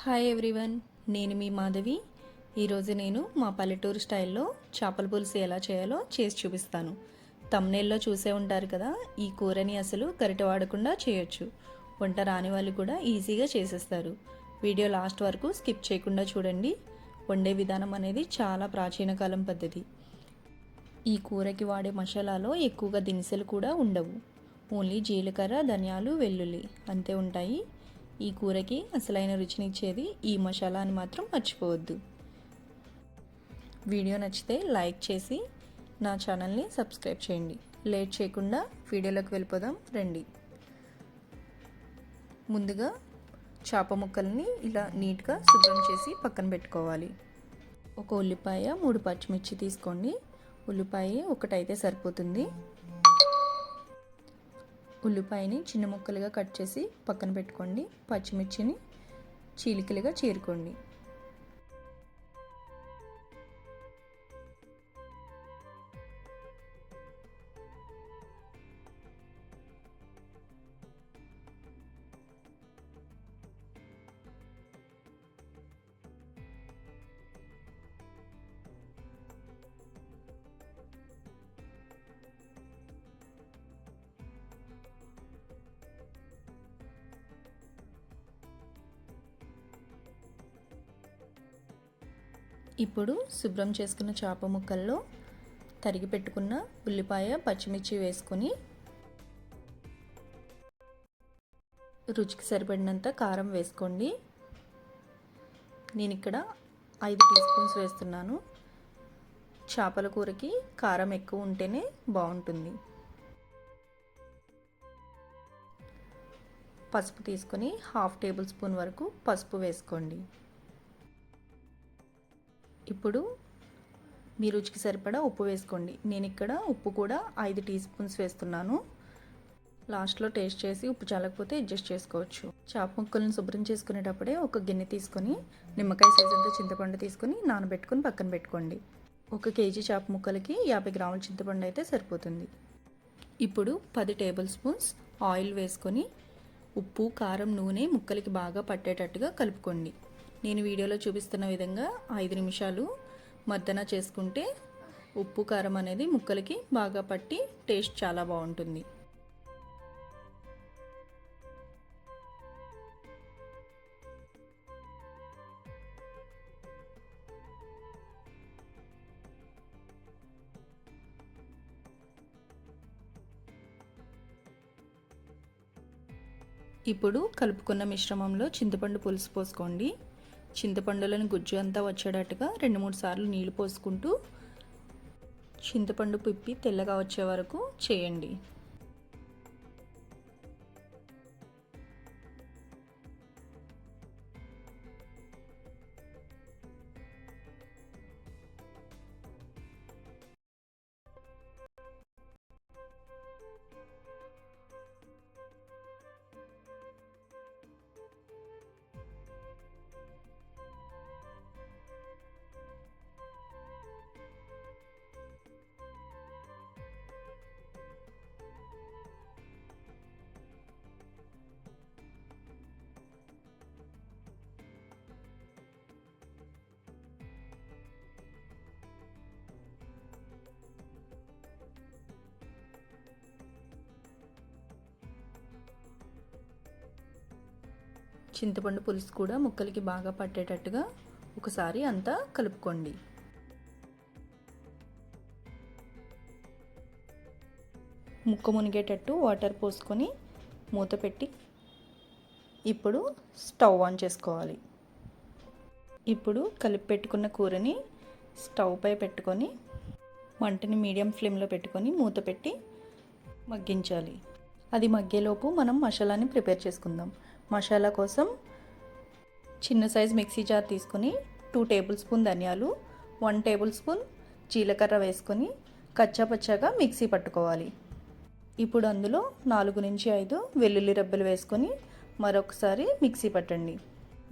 Hi everyone నేను మీ మాధవి. ఈరోజు నేను మా పల్లెటూరు స్టైల్లో చేపల పులుసు ఎలా చేయాలో చేసి చూపిస్తాను. తమ్నేల్లో చూసే ఉంటారు కదా ఈ కూరని అసలు గరిట వాడకుండా చేయొచ్చు. వంట రాని వాళ్ళు కూడా ఈజీగా చేసేస్తారు. వీడియో లాస్ట్ వరకు స్కిప్ చేయకుండా చూడండి. వండే విధానం అనేది చాలా ప్రాచీన కాలం పద్ధతి. ఈ కూరకి వాడే మసాలాలో ఎక్కువగా దినుసులు కూడా ఉండవు. ఓన్లీ జీలకర్ర ధనియాలు వెల్లుల్లి అంతే ఉంటాయి. ఈ కూరకి అసలైన రుచినిచ్చేది ఈ మసాలా అని మాత్రం మర్చిపోవద్దు. వీడియో నచ్చితే లైక్ చేసి నా ఛానల్ని సబ్స్క్రైబ్ చేయండి. లేట్ చేయకుండా వీడియోలోకి వెళ్ళిపోదాం రండి. ముందుగా చేప ముక్కల్ని ఇలా నీట్గా శుభ్రం చేసి పక్కన పెట్టుకోవాలి. ఒక ఉల్లిపాయ మూడు పచ్చిమిర్చి తీసుకోండి. ఉల్లిపాయ ఒకటైతే సరిపోతుంది. ఉల్లిపాయని చిన్న ముక్కలుగా కట్ చేసి పక్కన పెట్టుకోండి. పచ్చిమిర్చిని చీలికలుగా చీరుకోండి. ఇప్పుడు శుభ్రం చేసుకున్న చేప ముక్కల్లో తరిగి పెట్టుకున్న ఉల్లిపాయ పచ్చిమిర్చి వేసుకొని రుచికి సరిపడినంత కారం వేసుకోండి. నేను ఇక్కడ ఐదు టీ స్పూన్స్ వేస్తున్నాను. చేపల కూరకి కారం ఎక్కువ ఉంటేనే బాగుంటుంది. పసుపు తీసుకొని హాఫ్ టేబుల్ స్పూన్ వరకు పసుపు వేసుకోండి. ఇప్పుడు మీ రుచికి సరిపడా ఉప్పు వేసుకోండి. నేను ఇక్కడ ఉప్పు కూడా ఐదు టీ స్పూన్స్ వేస్తున్నాను. లాస్ట్లో టేస్ట్ చేసి ఉప్పు చాలకపోతే అడ్జస్ట్ చేసుకోవచ్చు. చేప ముక్కలను శుభ్రం చేసుకునేటప్పుడే ఒక గిన్నె తీసుకొని నిమ్మకాయ సైజుతో చింతపండు తీసుకొని నానబెట్టుకొని పక్కన పెట్టుకోండి. ఒక కేజీ చేప ముక్కలకి యాభై గ్రాముల చింతపండు అయితే సరిపోతుంది. ఇప్పుడు పది టేబుల్ స్పూన్స్ ఆయిల్ వేసుకొని ఉప్పు కారం నూనె ముక్కలకి బాగా పట్టేటట్టుగా కలుపుకోండి. నేను వీడియోలో చూపిస్తున్న విధంగా ఐదు నిమిషాలు మద్దన చేసుకుంటే ఉప్పు కారం అనేది ముక్కలకి బాగా పట్టి టేస్ట్ చాలా బాగుంటుంది. ఇప్పుడు కలుపుకున్న మిశ్రమంలో చింతపండు పులుసు పోసుకోండి. చింతపండులను గుజ్జు అంతా వచ్చేటట్టుగా రెండు మూడు సార్లు నీళ్ళు పోసుకుంటూ చింతపండు పిప్పి తెల్లగా వచ్చే వరకు చేయండి. చింతపండు పులుసు కూడా ముక్కలకి బాగా పట్టేటట్టుగా ఒకసారి అంతా కలుపుకోండి. ముక్క మునిగేటట్టు వాటర్ పోసుకొని మూత పెట్టి ఇప్పుడు స్టవ్ ఆన్ చేసుకోవాలి. ఇప్పుడు కలిపి పెట్టుకున్న కూరని స్టవ్ పై పెట్టుకొని మంటని మీడియం ఫ్లేమ్లో పెట్టుకొని మూత పెట్టి మగ్గించాలి. అది మగ్గేలోపు మనం మసాలాని ప్రిపేర్ చేసుకుందాం. మసాలా కోసం చిన్న సైజ్ మిక్సీ జార్ తీసుకొని టూ టేబుల్ స్పూన్ ధనియాలు వన్ టేబుల్ స్పూన్ జీలకర్ర వేసుకొని కచ్చాపచ్చాగా మిక్సీ పట్టుకోవాలి. ఇప్పుడు అందులో నాలుగు నుంచి ఐదు వెల్లుల్లి రెబ్బలు వేసుకొని మరొకసారి మిక్సీ పట్టండి.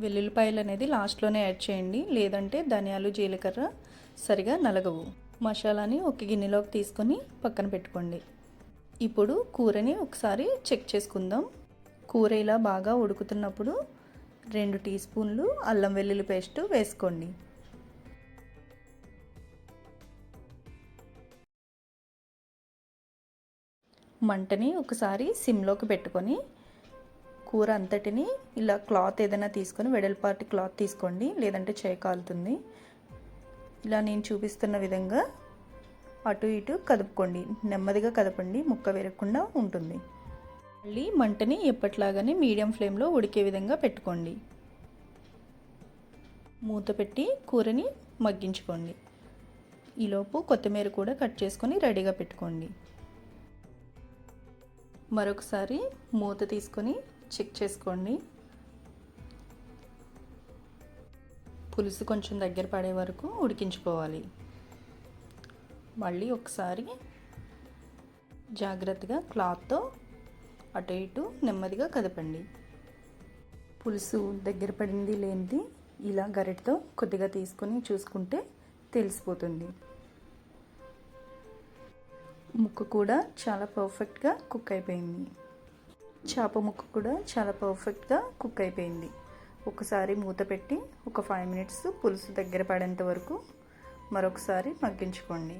వెల్లుల్లిపాయలు అనేది లాస్ట్లోనే యాడ్ చేయండి లేదంటే ధనియాలు జీలకర్ర సరిగా నలగవు. మసాలాని ఒక గిన్నెలోకి తీసుకొని పక్కన పెట్టుకోండి. ఇప్పుడు కూరని ఒకసారి చెక్ చేసుకుందాం. కూర ఇలా బాగా ఉడుకుతున్నప్పుడు రెండు టీ స్పూన్లు అల్లం వెల్లుల్లి పేస్ట్ వేసుకోండి. మంటని ఒకసారి సిమ్లోకి పెట్టుకొని కూర అంతటిని ఇలా క్లాత్ ఏదైనా తీసుకొని వెడల్పాటి క్లాత్ తీసుకోండి లేదంటే చేయి కాలుతుంది. ఇలా నేను చూపిస్తున్న విధంగా అటు ఇటు కదుపుకోండి. నెమ్మదిగా కదపండి ముక్క విరగకుండా ఉంటుంది. మళ్ళీ మంటని ఎప్పట్లాగానే మీడియం ఫ్లేమ్లో ఉడికే విధంగా పెట్టుకోండి. మూత పెట్టి కూరని మగ్గించుకోండి. ఈలోపు కొత్తిమీర కూడా కట్ చేసుకొని రెడీగా పెట్టుకోండి. మరొకసారి మూత తీసుకొని చెక్ చేసుకోండి. పులుసు కొంచెం దగ్గర పడే వరకు ఉడికించుకోవాలి. మళ్ళీ ఒకసారి జాగ్రత్తగా క్లాత్తో అటు ఇటు నెమ్మదిగా కదపండి. పులుసు దగ్గర పడింది లేనిది ఇలా గరిటతో కొద్దిగా తీసుకొని చూసుకుంటే తెలిసిపోతుంది. ముక్క కూడా చాలా పర్ఫెక్ట్గా కుక్ అయిపోయింది. చేప ముక్క కూడా చాలా పర్ఫెక్ట్గా కుక్ అయిపోయింది. ఒకసారి మూత పెట్టి ఒక ఫైవ్ మినిట్స్ పులుసు దగ్గర పడేంత వరకు మరొకసారి మగ్గించుకోండి.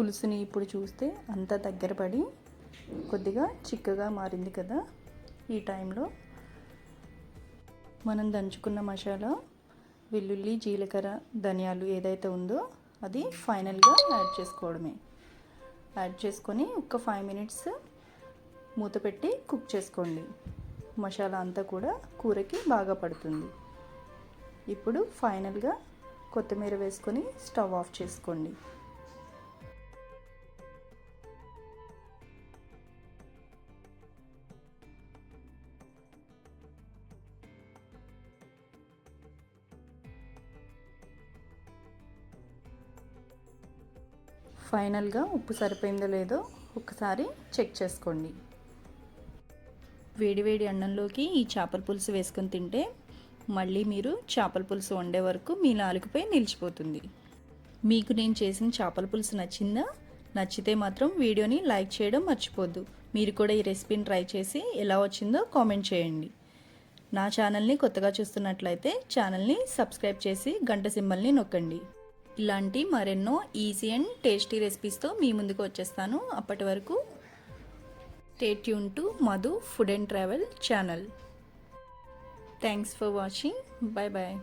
పులుసుని ఇప్పుడు చూస్తే అంతా దగ్గర పడి కొద్దిగా చిక్కగా మారింది కదా ఈ టైంలో. మనం దంచుకున్న మసాలా వెల్లుల్లి జీలకర్ర ధనియాలు ఏదైతే ఉందో అది ఫైనల్గా యాడ్ చేసుకోవడమే. యాడ్ చేసుకొని ఒక ఫైవ్ మినిట్స్ మూత పెట్టి కుక్ చేసుకోండి. మసాలా అంతా కూడా కూరకి బాగా పడుతుంది. ఇప్పుడు ఫైనల్గా కొత్తిమీర వేసుకొని స్టవ్ ఆఫ్ చేసుకోండి. ఫైనల్గా ఉప్పు సరిపోయిందో లేదో ఒకసారి చెక్ చేసుకోండి. వేడివేడి అన్నంలోకి ఈ చేపల పులుసు వేసుకొని తింటే మళ్ళీ మీరు చేపల పులుసు వండే వరకు మీ నాలుగుపై నిలిచిపోతుంది. మీకు నేను చేసిన చేపల పులుసు నచ్చిందా? నచ్చితే మాత్రం వీడియోని లైక్ చేయడం మర్చిపోద్దు. మీరు కూడా ఈ రెసిపీని ట్రై చేసి ఎలా వచ్చిందో కామెంట్ చేయండి. నా ఛానల్ని కొత్తగా చూస్తున్నట్లయితే ఛానల్ని సబ్స్క్రైబ్ చేసి గంట సింబల్ని నొక్కండి. ఇలాంటి మరెన్నో ఈజీ అండ్ టేస్టీ రెసిపీస్తో మీ ముందుకు వచ్చేస్తాను. అప్పటి వరకు stay tune to Madhu food and travel channel thanks for watching bye bye